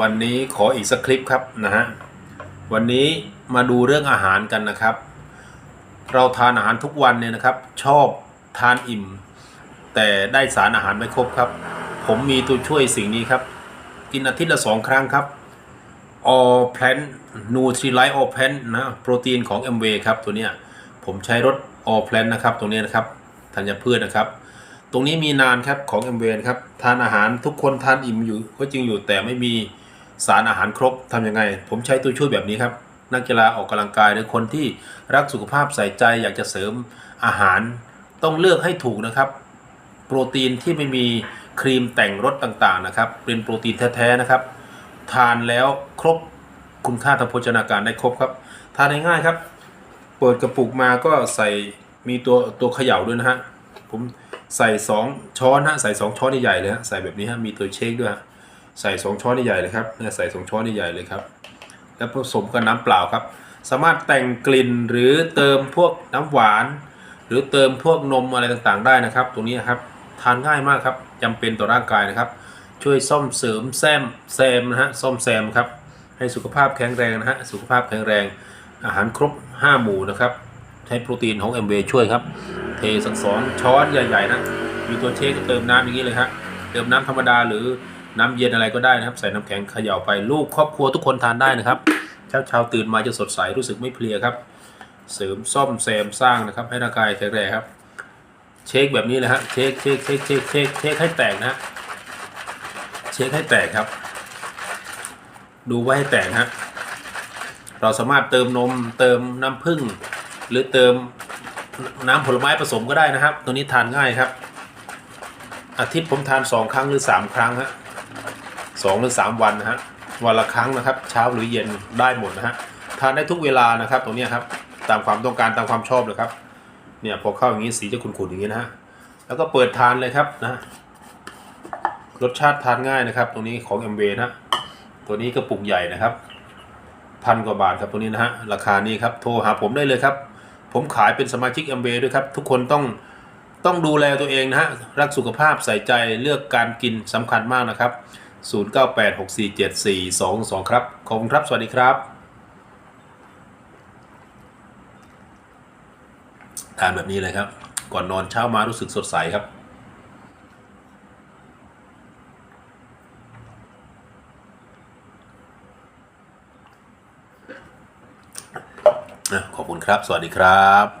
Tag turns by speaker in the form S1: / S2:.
S1: วันนี้ขออีกสักคลิปครับนะฮะวันนี้มาดูเรื่องอาหารกันนะครับ เราทานอาหารทุกวันเนี่ยนะครับ ชอบทานอิ่ม แต่ได้สารอาหารไม่ครบครับ ผมมีตัวช่วยสิ่งนี้ครับ กินอาทิตย์ละสองครั้งครับ All Plant Nutrilite All Plant นะโปรตีนของ MV ครับตัวเนี้ยผมใช้รส All Plant นะครับตรงนี้นะครับธัญพืชนะครับ ตรงนี้มีนานครับของ MV นครับทานอาหารทุกคนทานอิ่มอยู่ก็จริงอยู่แต่ไม่มี สารอาหารครบทำยังไง ผมใช้ตัวช่วยแบบนี้ครับ นักกีฬาออกกำลังกายหรือคนที่รักสุขภาพใส่ใจอยากจะเสริมอาหาร ต้องเลือกให้ถูกนะครับ โปรตีนที่ไม่มีครีมแต่งรสต่างๆนะครับ เป็นโปรตีนแท้ๆนะครับ ทานแล้วครบคุณค่าทางโภชนาการได้ครบครับ ทานง่ายๆครับ เปิดกระปุกมาก็ใส่มีตัวตัวเขย่าด้วยนะฮะผมใส่ 2 ช้อนฮะใส่ 2 ช้อนใหญ่ๆเลยฮะใส่แบบนี้ฮะมีตัวเชคด้วยฮะ ใส่2ช้อนใหญ่เลยครับเนี่ยใส่2ช้อนใหญ่เลยครับแล้วผสมกับน้ำเปล่าครับ สามารถแต่งกลิ่นหรือเติมพวกน้ำหวาน หรือเติมพวกนมอะไรต่างๆ ได้นะครับ ตรงนี้นครับทานง่ายมากครับจำเป็นต่อร่างกายนะครับ ช่วยซ่อมเสริมแซมแซมนะฮะซ่อมแซมครับให้สุขภาพแข็งแรงนะฮะสุขภาพแข็งแรง อาหารครบ 5 หมู่นะครับใช้โปรตีนของ MV ช่วยครับเทสักสองช้อนใหญ่ๆนะมีตัวเชคก็เติมน้ำอย่างนี้เลยฮะเติมน้ำธรรมดาหรือ น้ำเย็นอะไรก็ได้นะครับ ใส่น้ำแข็งเขย่าไปลูกครอบครัวทุกคนทานได้นะครับเช้าเช้าตื่นมาจะสดใสรู้สึกไม่เพลียครับ เสริมซ่อมแซมสร้างนะครับ ให้ร่างกายแข็งแรงครับ เช็คแบบนี้เลยฮะเช็คเช็คเช็คเช็คเช็คเช็คให้แตกนะฮะเช็คให้แตกครับ ดูไว้ให้แตกฮะเราสามารถเติมนมเติมน้ำผึ้งหรือเติมน้ำผลไม้ผสมก็ได้นะครับ ตัวนี้ทานง่ายครับ อาทิตย์ผมทานสองครั้งหรือสามครั้งฮะ สองหรือสามวันนะฮะวันละครั้งนะครับ เช้าหรือเย็นได้หมดนะฮะทานได้ทุกเวลานะครับตรงนี้ครับตามความต้องการตามความชอบเลยครับเนี่ยพอเข้าอย่างนี้สีจะขุ่นๆอย่างนี้นะฮะแล้วก็เปิดทานเลยครับนะรสชาติทานง่ายนะครับ ตรงนี้ของ MV นะตัวนี้กระปุกใหญ่นะครับพันกว่าบาทครับตัวนี้นะฮะราคานี้ครับโทรหาผมได้เลยครับ ผมขายเป็นสมาชิก MV ด้วยครับ ทุกคนต้องต้องดูแลตัวเองนะฮะรักสุขภาพใส่ใจเลือกการกินสำคัญมากนะครับ 0986474222 ครับ ขอบคุณครับ สวัสดีครับทานแบบนี้เลยครับ ก่อนนอนเช้ามารู้สึกสดใสครับอะขอบคุณครับ สวัสดีครับ